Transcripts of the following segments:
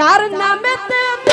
তার নামেতে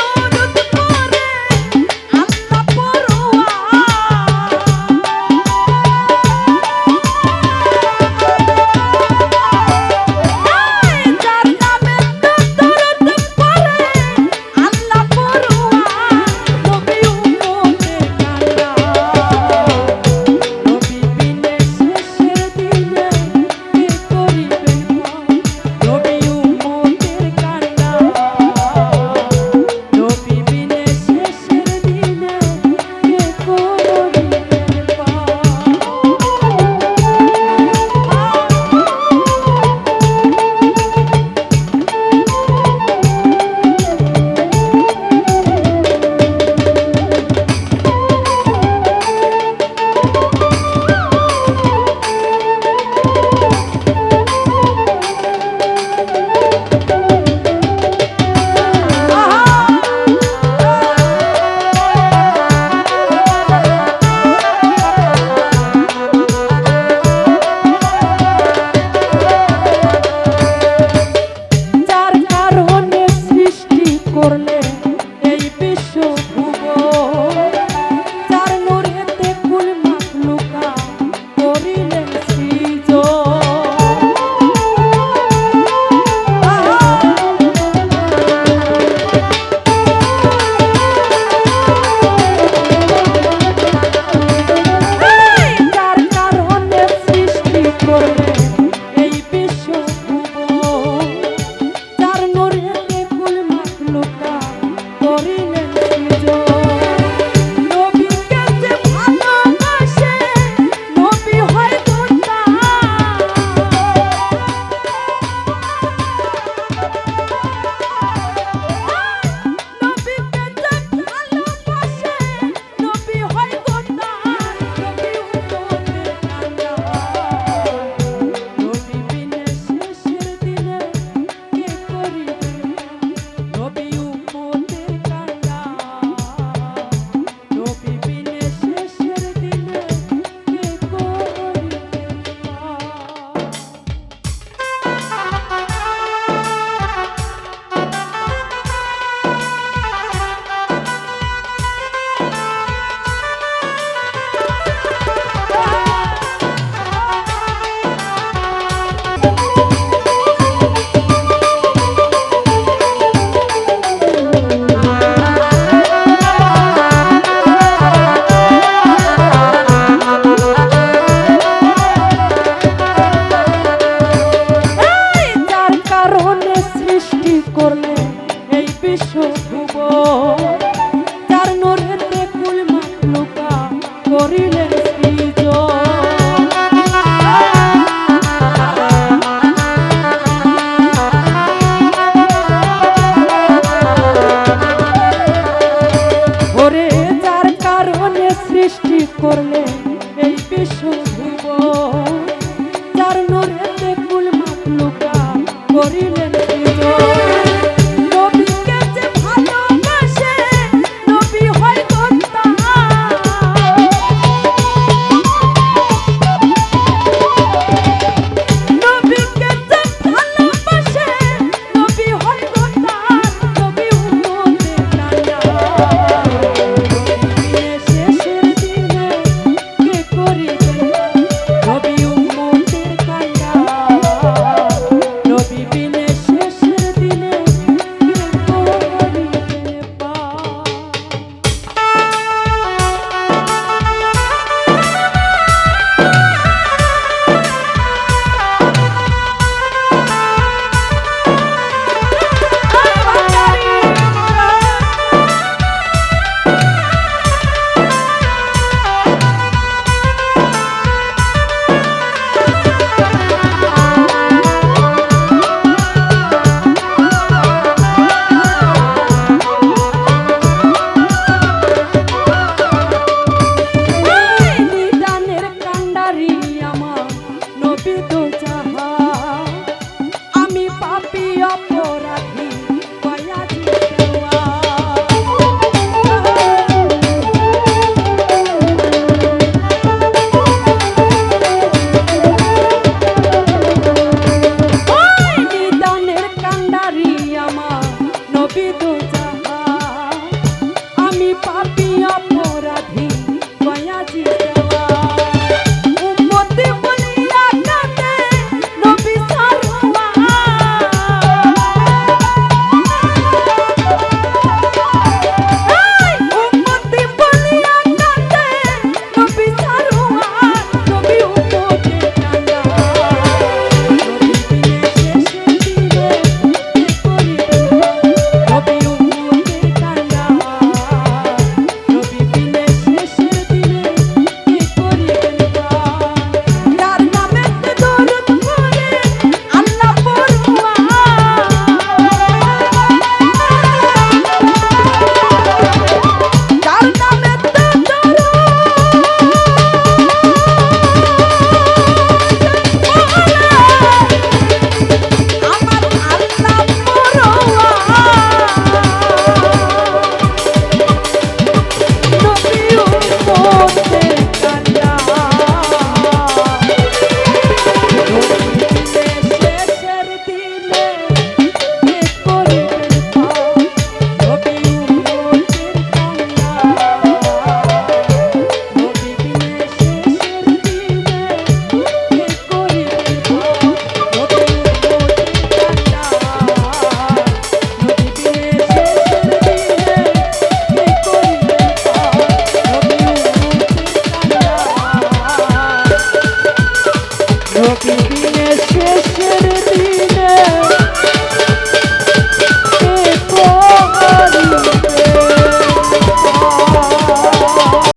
বিশ্বভুব ফুল সৃষ্টি করলে এই বিশ্বভুব তার নরেতে ফুল মাকলুকা করিলেন papi, oh, por aquí. love you.